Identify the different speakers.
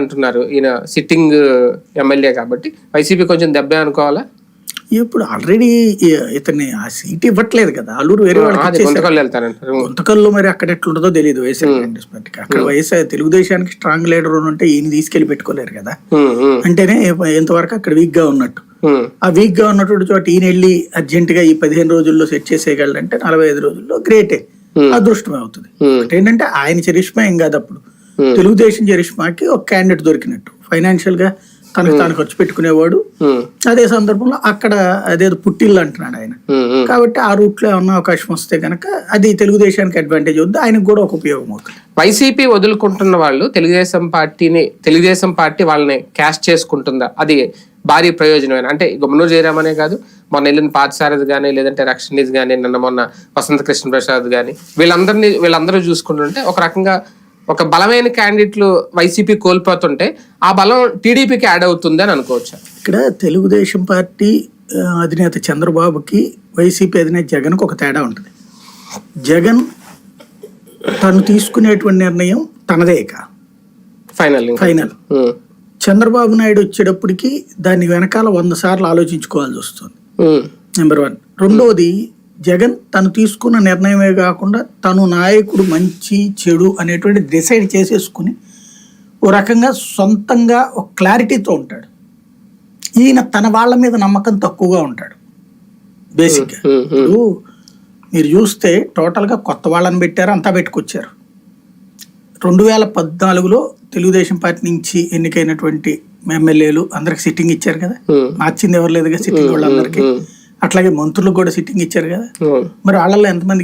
Speaker 1: అంటున్నారు. ఈయన sitting MLA కాబట్టి. వైసీపీ కొంచెం దెబ్బే అనుకోవాలా?
Speaker 2: ఇప్పుడు ఆల్రెడీ ఇతన్ని ఆ సీట్ ఇవ్వట్లేదు కదా. అల్లూరు వేరే వాళ్ళకి.
Speaker 1: గుంతకల్లు
Speaker 2: మరి అక్కడ ఎట్లుంటుందో తెలియదు వైఎస్ఆర్ కాంగ్రెస్ పార్టీకి. అక్కడ వైఎస్ఆర్ తెలుగుదేశానికి స్ట్రాంగ్ లీడర్ ఉంటే ఈయన తీసుకెళ్ళి పెట్టుకోలేరు కదా. అంటేనే ఎంతవరకు అక్కడ వీక్గా ఉన్నట్టు ఆ వీక్గా ఉన్నటువంటి చోట ఈయన వెళ్ళి అర్జెంట్గా ఈ పదిహేను రోజుల్లో సెట్ చేసేయగలంటే నలభై ఐదు రోజుల్లో గ్రేటే అదృష్టమే అవుతుంది ఏంటంటే ఆయన చరిష్మా ఏం కాదు అప్పుడు. తెలుగుదేశం చరిష్మాకి ఒక క్యాండిడేట్ దొరికినట్టు. ఫైనాన్షియల్గా తనకు తాను ఖర్చు పెట్టుకునేవాడు.
Speaker 1: ఉమ్,
Speaker 2: అదే సందర్భంలో అక్కడ అదేదో పుట్టిల్లు అంటున్నాడు ఆయన. కాబట్టి ఆ రూట్లో ఏమన్నా అవకాశం వస్తే కనుక అది తెలుగుదేశానికి అడ్వాంటేజ్ అవుతుంది ఆయనకు కూడా ఒక ఉపయోగం అవుతుంది.
Speaker 1: వైసీపీ వదులుకుంటున్న వాళ్ళు తెలుగుదేశం పార్టీని తెలుగుదేశం పార్టీ వాళ్ళని క్యాష్ చేసుకుంటుందా? అది భారీ ప్రయోజనమైన? అంటే గుమ్మనూరు జయరామనే కాదు మొన్న వెళ్ళిన పార్థసారథి కానీ లేదంటే రక్షణీజ్ కానీ నిన్న మొన్న వసంత కృష్ణ ప్రసాద్ కానీ వీళ్ళందరినీ వీళ్ళందరూ చూసుకుంటుంటే ఒక రకంగా ఒక బలమైన క్యాండిడేట్లు వైసీపీ కోల్పోతుంటే ఆ బలం టీడీపీకి యాడ్ అవుతుంది అని అనుకోవచ్చు?
Speaker 2: ఇక్కడ తెలుగుదేశం పార్టీ అధినేత చంద్రబాబుకి వైసీపీ అధినేత జగన్కి ఒక తేడా ఉంటుంది. జగన్ తను తీసుకునేటువంటి నిర్ణయం తనదే ఇక.
Speaker 1: Final
Speaker 2: final. చంద్రబాబు నాయుడు వచ్చేటప్పటికి దాని వెనకాల వంద సార్లు ఆలోచించుకోవాల్సి వస్తుంది. Number one. రెండోది జగన్ తను తీసుకున్న నిర్ణయమే కాకుండా తను నాయకుడు మంచి చెడు అనేటువంటి డిసైడ్ చేసేసుకుని ఓ రకంగా సొంతంగా ఒక క్లారిటీతో ఉంటాడు. ఈయన తన వాళ్ళ మీద నమ్మకం తక్కువగా ఉంటాడు. బేసిక్గా. ఇప్పుడు మీరు చూస్తే టోటల్గా కొత్త వాళ్ళని పెట్టారు అంతా పెట్టుకొచ్చారు. రెండు వేల పద్నాలుగులో తెలుగుదేశం పార్టీ నుంచి ఎన్నికైనటువంటి ఎమ్మెల్యేలు అందరికి సిట్టింగ్ ఇచ్చారు కదా? మార్చింది ఎవరు లేదుగా సిట్టింగ్ వాళ్ళందరికీ. అట్లాగే మంత్రులకు కూడా సిట్టింగ్ ఇచ్చారు కదా. మరి వాళ్ళల్లో ఎంతమందికి